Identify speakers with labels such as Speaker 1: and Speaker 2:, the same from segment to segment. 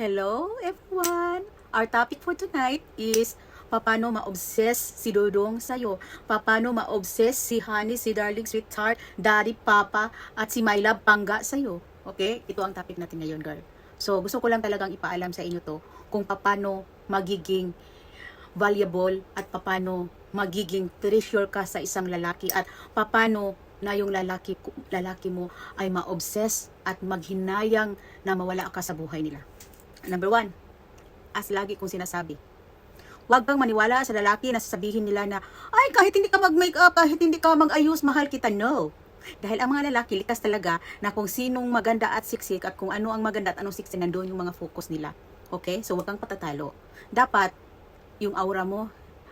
Speaker 1: Hello everyone! Our topic for tonight is paano ma-obsess si Dodong sa'yo. Paano ma-obsess si Honey, si Darling Sweetheart, Daddy, Papa, at si My Love Pangga sa'yo. Okay? Ito ang topic natin ngayon, girl. So, gusto ko lang talagang ipaalam sa inyo to kung paano magiging valuable at paano magiging treasure ka sa isang lalaki at paano na yung lalaki lalaki mo ay ma-obsess at maghinayang na mawala ka sa buhay nila. Number one, as lagi kong sinasabi, huwag kang maniwala sa lalaki na sasabihin nila na, ay, kahit hindi ka mag-makeup, kahit hindi ka mag-ayos, mahal kita. No. Dahil ang mga lalaki, likas talaga na kung sinong maganda at siksik at kung ano ang maganda at anong siksik, nandun yung mga focus nila. Okay? So, huwag kang patatalo. Dapat, yung aura mo,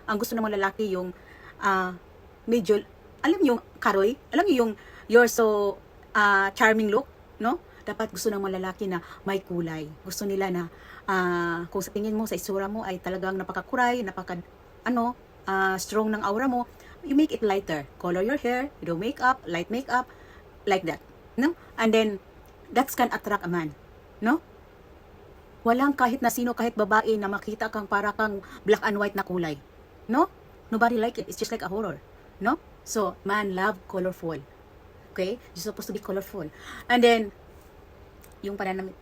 Speaker 1: ang gusto ng mga lalaki yung ah, medyo, alam yung karoy, alam yung you're so ah, charming look, no? Dapat gusto ng mga lalaki na may kulay. Gusto nila na ah, kung sa tingin mo, sa isura mo ay talagang napakakuray, napaka, ano, ah, strong ng aura mo, you make it lighter. Color your hair, do makeup, light makeup, like that. No? And then, that can attract a man. No? Walang kahit na sino, kahit babae na makita kang para kang black and white na kulay. No? Nobody like it. It's just like a horror. No? So, man love colorful. Okay? You're supposed to be colorful. And then, yung pananamit.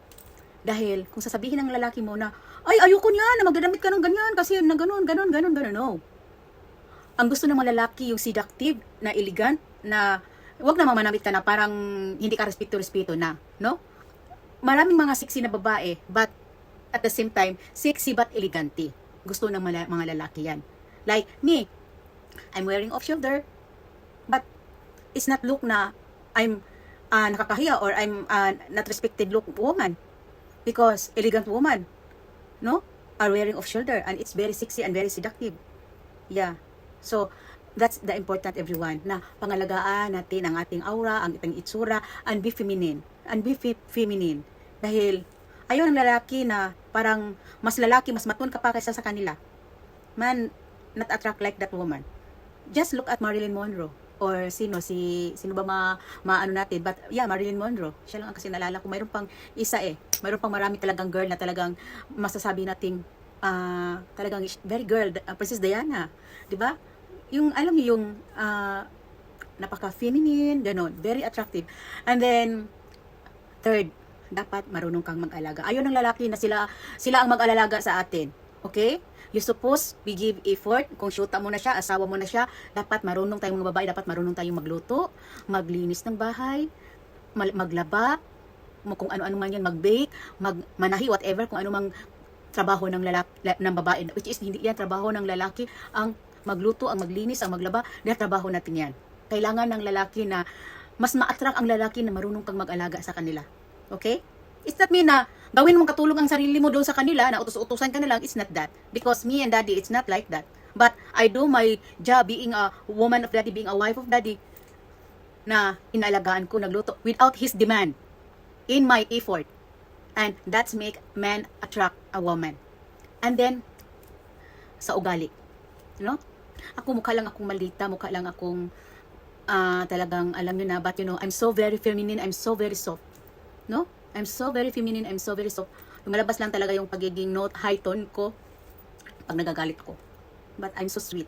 Speaker 1: Dahil, kung sasabihin ng lalaki mo na, ay, ayoko niya na magdadamit ka ng ganyan kasi na ganun, ganun, ganun, ganun, no. Ang gusto ng mga lalaki yung seductive, na elegant, na wag na mamanamit ka na parang hindi ka respeto-respeto na, no? Maraming mga sexy na babae, but at the same time, sexy but elegante. Gusto ng mga, mga lalaki yan. Like me, I'm wearing off-shoulder, but it's not look na I'm uh, nakakahiya or I'm uh, not respected look woman. Because elegant woman, no, are wearing off-shoulder and it's very sexy and very seductive. Yeah. So, that's the important everyone na pangalagaan natin ang ating aura, ang ating itsura, and be feminine. And be fe- feminine. Dahil, ayaw ng lalaki na parang mas lalaki, mas matun ka pa kaysa sa kanila. Man, not attract like that woman. Just look at Marilyn Monroe. Or sino, si, sino ba ma, maano natin? But yeah, Marilyn Monroe. Siya lang ang kasi nalala ko. Mayroon pang isa eh. Mayroon pang marami talagang girl na talagang masasabi nating ah talagang very girl, uh, Princess Diana. 'Di ba? Yung alam niyo yung ah, napaka-feminine, ganun, very attractive. And then third, dapat marunong kang mag-alaga. Ayaw ng lalaki na sila sila ang mag-alalaga sa atin. Okay? You suppose we give effort. Kung syuta mo na siya, asawa mo na siya, dapat marunong tayong mga babae, dapat marunong tayong magluto, maglinis ng bahay, maglaba, kung ano-ano man yan, mag-bake, magmanahi, whatever, kung ano mang trabaho ng lalaki, ng babae, which is hindi yan trabaho ng lalaki, ang magluto, ang maglinis, ang maglaba, yan trabaho natin yan. Kailangan ng lalaki na mas ma-attract ang lalaki na marunong kang mag-alaga sa kanila. Okay? It's not mean na gawin mong katulong ang sarili mo doon sa kanila, na utos-utusan ka na lang, it's not that. Because me and daddy, it's not like that. But I do my job being a woman of daddy, being a wife of daddy, na inalagaan ko, nagluto, without his demand, in my effort. And that's make man attract a woman. And then, sa ugali. No? Ako mukha lang akong malita, mukha lang akong ah, talagang alam nyo na, but you know, I'm so very feminine, I'm so very soft. No? I'm so very feminine, I'm so very soft. Lumalabas lang talaga yung pagiging note, high tone ko pag nagagalit ko. But I'm so sweet.